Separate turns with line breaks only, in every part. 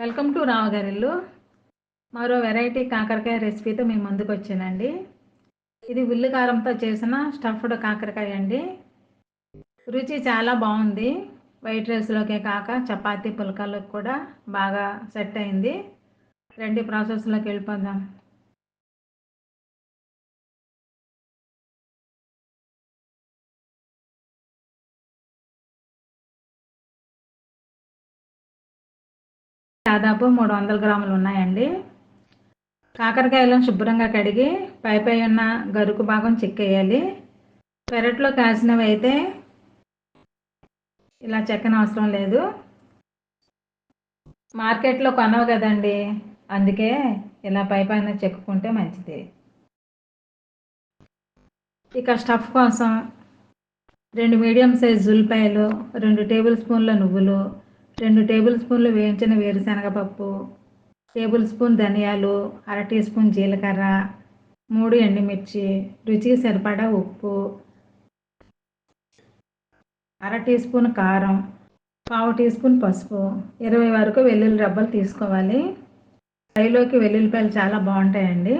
Welcome to రామగారిల్లు మరో variety కాకరకాయ రెసిపీతో మేము ముందుకు వచ్చానండి. ఇది ఉల్లికారంతో చేసిన స్టఫ్డ్ కాకరకాయ అండి. రుచి చాలా బాగుంది. వైట్ రైస్లోకే కాక చపాతీ పుల్కాలకు కూడా బాగా సెట్ అయింది. రెండు ప్రాసెస్లోకి వెళ్ళిపోదాం. దాదాపు మూడు వందల గ్రాములు ఉన్నాయండి. కాకరకాయలను శుభ్రంగా కడిగి పై పై ఉన్న గరుకు భాగం చెక్కేయాలి. పెరట్లో కాసినవి అయితే ఇలా చెక్కన అవసరం లేదు. మార్కెట్లో కొనవు కదండి. అందుకే ఇలా పై పైన చెక్కుకుంటే మంచిది. ఇక స్టఫ్ కోసం రెండు మీడియం సైజ్ జుల్పాయలు రెండు టేబుల్ స్పూన్ల నువ్వులు రెండు టేబుల్ స్పూన్లు వేయించిన వేరుశనగపప్పు టేబుల్ స్పూన్ ధనియాలు అర టీ స్పూన్ జీలకర్ర మూడు ఎండుమిర్చి రుచికి సరిపడా ఉప్పు అర టీ స్పూన్ కారం పావు టీ స్పూన్ పసుపు ఇరవై వరకు వెల్లుల్లి రబ్బలు తీసుకోవాలి. ఫ్రైలోకి వెల్లుల్లిపాయలు చాలా బాగుంటాయండి.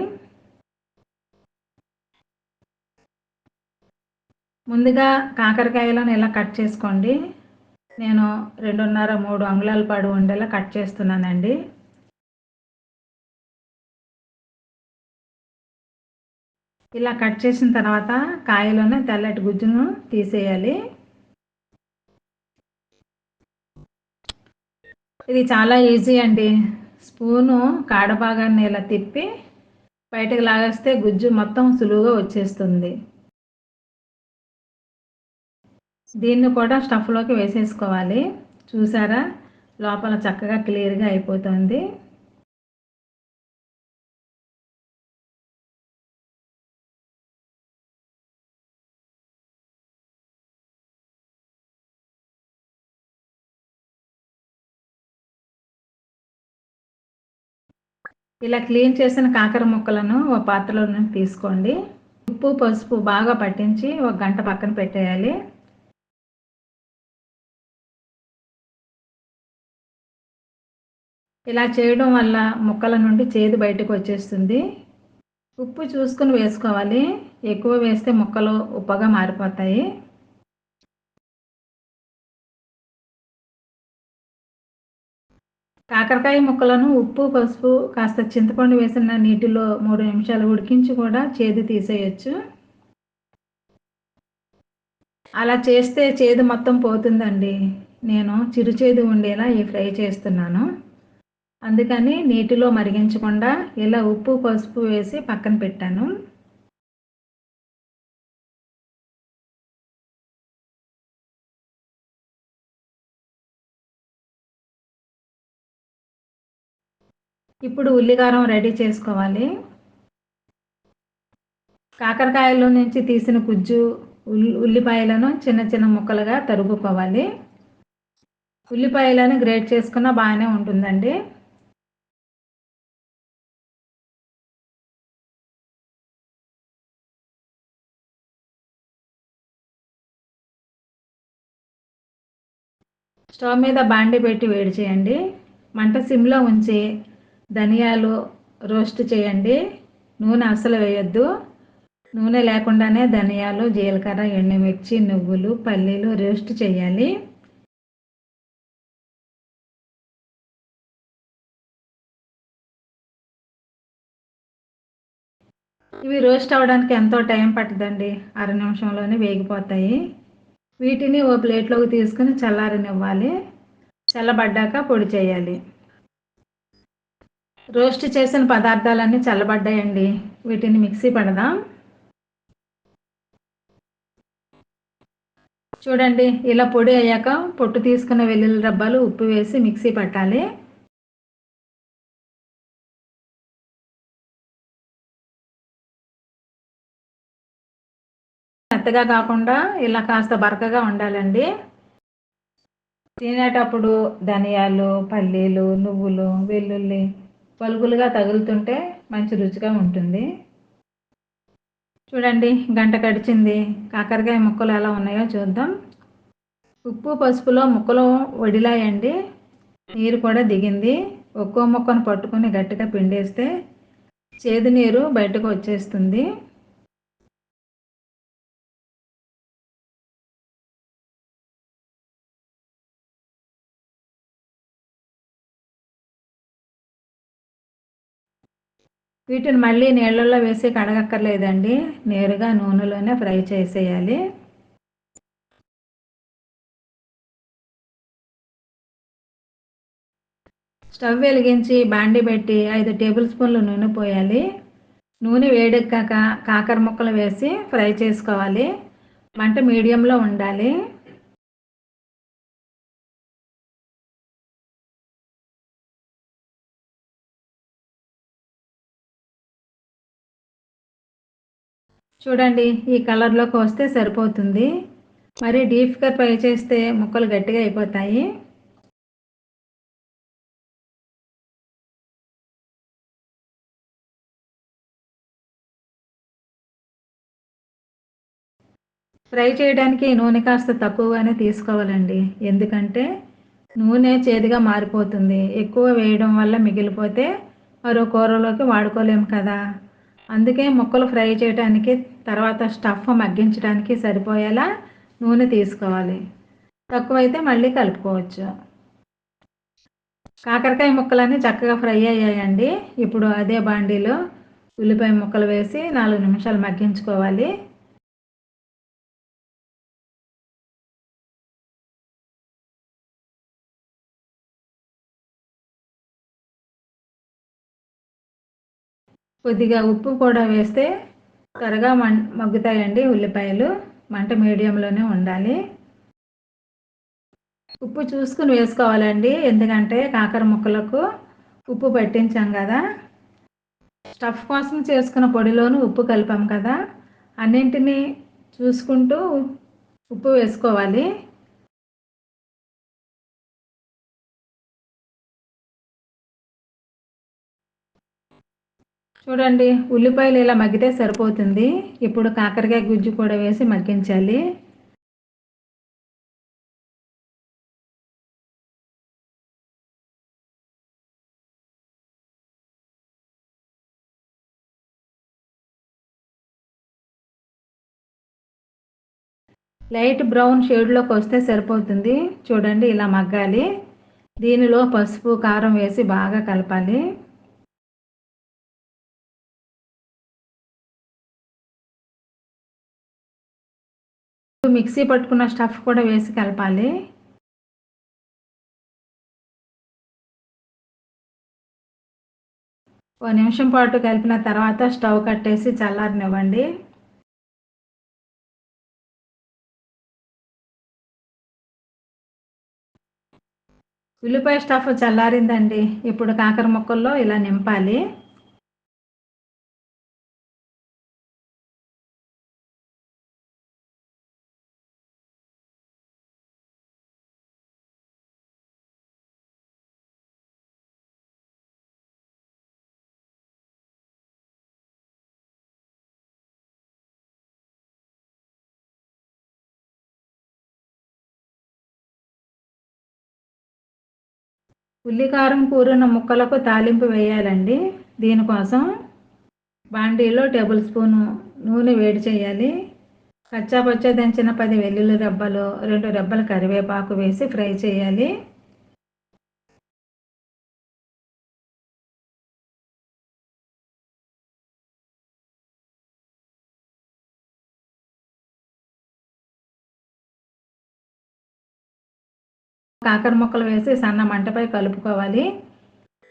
ముందుగా కాకరకాయలను ఇలా కట్ చేసుకోండి. నేను రెండున్నర మూడు అంగుళాల పాడు ఉండేలా కట్ చేస్తున్నానండి. ఇలా కట్ చేసిన తర్వాత కాయలోనే తెల్లటి గుజ్జును తీసేయాలి. ఇది చాలా ఈజీ అండి. స్పూను కాడభాగాన్ని ఇలా తిప్పి బయటకు లాగేస్తే గుజ్జు మొత్తం సులువుగా వచ్చేస్తుంది. దీన్ని కూడా స్టఫ్లోకి వేసేసుకోవాలి. చూసారా? లోపల చక్కగా క్లియర్గా అయిపోతుంది. ఇలా క్లీన్ చేసిన కాకర ముక్కలను ఒక పాత్రలో తీసుకోండి. ఉప్పు పసుపు బాగా పట్టించి ఒక గంట పక్కన పెట్టేయాలి. ఇలా చేయడం వల్ల ముక్కల నుండి చేదు బయటకు వచ్చేస్తుంది. ఉప్పు చూసుకుని వేసుకోవాలి. ఎక్కువ వేస్తే ముక్కలు ఉప్పగా మారిపోతాయి. కాకరకాయ ముక్కలను ఉప్పు పసుపు కాస్త చింతపండు వేసిన నీటిలో మూడు నిమిషాలు ఉడికించి కూడా చేదు తీసేయచ్చు. అలా చేస్తే చేదు మొత్తం పోతుందండి. నేను చిరుచేదు ఉండేలా ఈ ఫ్రై చేస్తున్నాను. అందుకని నీటిలో మరిగించకుండా ఇలా ఉప్పు పసుపు వేసి పక్కన పెట్టాను. ఇప్పుడు ఉల్లికారం రెడీ చేసుకోవాలి. కాకరకాయలో నుంచి తీసిన గుజ్జు ఉల్లిపాయలను చిన్న చిన్న ముక్కలుగా తరుగుకోవాలి ఉల్లిపాయలను గ్రేట్ చేసుకున్న బాగానే ఉంటుందండి. స్టవ్ మీద బాండి పెట్టి వేడి చేయండి. మంట సిమ్లో ఉంచి ధనియాలు రోస్ట్ చేయండి. నూనె అసలు వేయొద్దు. నూనె లేకుండానే ధనియాలు జీలకర్ర ఎండుమిర్చి నువ్వులు పల్లీలు రోస్ట్ చేయాలి. ఇవి రోస్ట్ అవ్వడానికి ఎంతో టైం పట్టదండి. అర నిమిషంలోనే వేగిపోతాయి. వీటిని ఓ ప్లేట్లోకి తీసుకుని చల్లారనివ్వాలి. చల్లబడ్డాక పొడి చేయాలి. రోస్ట్ చేసిన పదార్థాలన్నీ చల్లబడ్డాయండి. వీటిని మిక్సీ పడదాం. చూడండి ఇలా పొడి అయ్యాక పొట్టు తీసుకున్న వెల్లుల్లి డబ్బాలు ఉప్పు వేసి మిక్సీ పట్టాలి. మెత్తగా కాకుండా ఇలా కాస్త బరకగా ఉండాలండి. తినేటప్పుడు ధనియాలు పల్లీలు నువ్వులు వెల్లుల్లి పలుకులుగా తగులుతుంటే మంచి రుచిగా ఉంటుంది. చూడండి గంట గడిచింది. కాకరకాయ ముక్కలు ఎలా ఉన్నాయో చూద్దాం. ఉప్పు పసుపులో ముక్కలు వడిలాయండి. నీరు కూడా దిగింది. ఒక్కో ముక్కను పట్టుకొని గట్టిగా పిండేస్తే చేదు నీరు బయటకు వచ్చేస్తుంది. వీటిని మళ్ళీ నీళ్ళల్లో వేసి కడగక్కర్లేదండి. నేరుగా నూనెలోనే ఫ్రై చేసేయాలి. స్టవ్ వెలిగించి బాండి పెట్టి ఐదు టేబుల్ స్పూన్లు నూనె పోయాలి. నూనె వేడెక్కాక కాకర ముక్కలు వేసి ఫ్రై చేసుకోవాలి. మంట మీడియంలో ఉండాలి. చూడండి ఈ కలర్లోకి వస్తే సరిపోతుంది. మరి డీప్గా ఫ్రై చేస్తే ముక్కలు గట్టిగా అయిపోతాయి. ఫ్రై చేయడానికి నూనె కాస్త తక్కువగానే తీసుకోవాలండి. ఎందుకంటే నూనె చేదుగా మారిపోతుంది. ఎక్కువ వేయడం వల్ల మిగిలిపోతే మరో కూరలోకి వాడుకోలేము కదా. అందుకే ముక్కలు ఫ్రై చేయడానికి తర్వాత స్టఫ్ మగ్గించడానికి సరిపోయేలా నూనె తీసుకోవాలి. తక్కువైతే మళ్ళీ కలుపుకోవచ్చు. కాకరకాయ ముక్కలన్నీ చక్కగా ఫ్రై అయ్యాయండి. ఇప్పుడు అదే బాండీలో ఉల్లిపాయ ముక్కలు వేసి నాలుగు నిమిషాలు మగ్గించుకోవాలి. కొద్దిగా ఉప్పు కూడా వేస్తే త్వరగా మగ్గుతాయండి ఉల్లిపాయలు. మంట మీడియంలోనే ఉండాలి. ఉప్పు చూసుకుని వేసుకోవాలండి. ఎందుకంటే కాకర ముక్కలకు ఉప్పు పట్టించాం కదా. స్టఫ్ కోసం చేసుకున్న పొడిలోనూ ఉప్పు కలిపాం కదా. అన్నింటినీ చూసుకుంటూ ఉప్పు వేసుకోవాలి. చూడండి ఉల్లిపాయలు ఇలా మగ్గితే సరిపోతుంది. ఇప్పుడు కాకరకాయ గుజ్జు కూడా వేసి మగ్గించాలి. లైట్ బ్రౌన్ షేడ్లోకి వస్తే సరిపోతుంది. చూడండి ఇలా మగ్గాలి. దీనిలో పసుపు కారం వేసి బాగా కలపాలి. మిక్సీ పట్టుకున్న స్టఫ్ కూడా వేసి కలపాలి. ఓ నిమిషం పాటు కలిపిన తర్వాత స్టవ్ కట్టేసి చల్లారనివ్వండి. ఉల్లిపాయ స్టఫ్ చల్లారిందండి. ఇప్పుడు కాకర ముక్కల్లో ఇలా నింపాలి. ఉల్లికారం కూరిన ముక్కలకు తాలింపు వేయాలండి. దీనికోసం బాండీలో టేబుల్ స్పూను నూనె వేడి చేయాలి. కచ్చా పచ్చా దంచిన పది వెల్లుల్లి రెబ్బలు రెండు రెబ్బల కరివేపాకు వేసి ఫ్రై చేయాలి. కాకర ముక్కలు వేసి సన్న మంటపై కలుపుకోవాలి.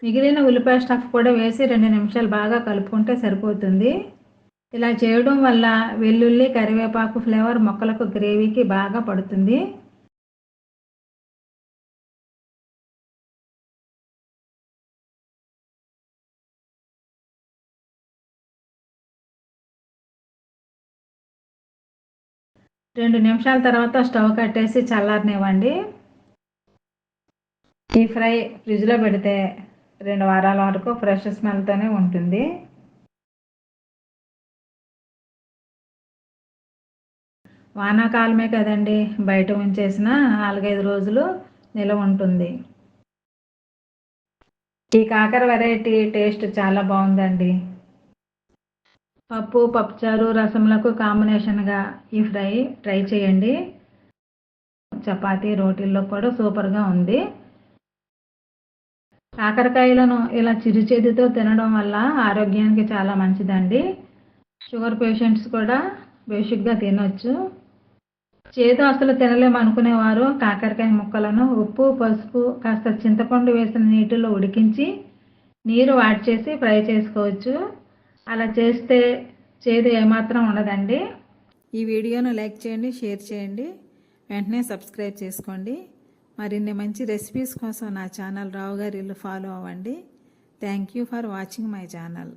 మిగిలిన ఉల్లిపాయ స్టఫ్ కూడా వేసి రెండు నిమిషాలు బాగా కలుపుకుంటే సరిపోతుంది. ఇలా చేయడం వల్ల వెల్లుల్లి కరివేపాకు ఫ్లేవర్ మొక్కలకు గ్రేవీకి బాగా పడుతుంది. రెండు నిమిషాల తర్వాత స్టవ్ కట్టేసి చల్లారనివ్వండి. ఈ ఫ్రై ఫ్రిడ్జ్లో పెడితే రెండు వారాల వరకు ఫ్రెష్ స్మెల్తోనే ఉంటుంది. వానాకాలమే కదండి బయట ఉంచేసిన నాలుగైదు రోజులు నిలవ ఉంటుంది. ఈ కాకర వెరైటీ టేస్ట్ చాలా బాగుందండి. పప్పు పప్పుచారు రసంలకు కాంబినేషన్గా ఈ ఫ్రై ట్రై చేయండి. చపాతీ రోటీల్లో కూడా సూపర్గా ఉంది. కాకరకాయలను ఇలా చిరుచేతితో తినడం వల్ల ఆరోగ్యానికి చాలా మంచిదండి. షుగర్ పేషెంట్స్ కూడా బేసిక్గా తినొచ్చు. చేదు అసలు తినలేము అనుకునేవారు. కాకరకాయ ముక్కలను ఉప్పు పసుపు కాస్త చింతపండు వేసిన నీటిలో ఉడికించి నీరు వాడి చేసి ఫ్రై చేసుకోవచ్చు. అలా చేస్తే చేదు ఏమాత్రం ఉండదండి.
ఈ వీడియోను లైక్ చేయండి షేర్ చేయండి. వెంటనే సబ్స్క్రైబ్ చేసుకోండి. మరిన్ని మంచి రెసిపీస్ కోసం నా ఛానల్ రావు గారి ఇల్లు ఫాలో అవ్వండి. Thank you for watching my channel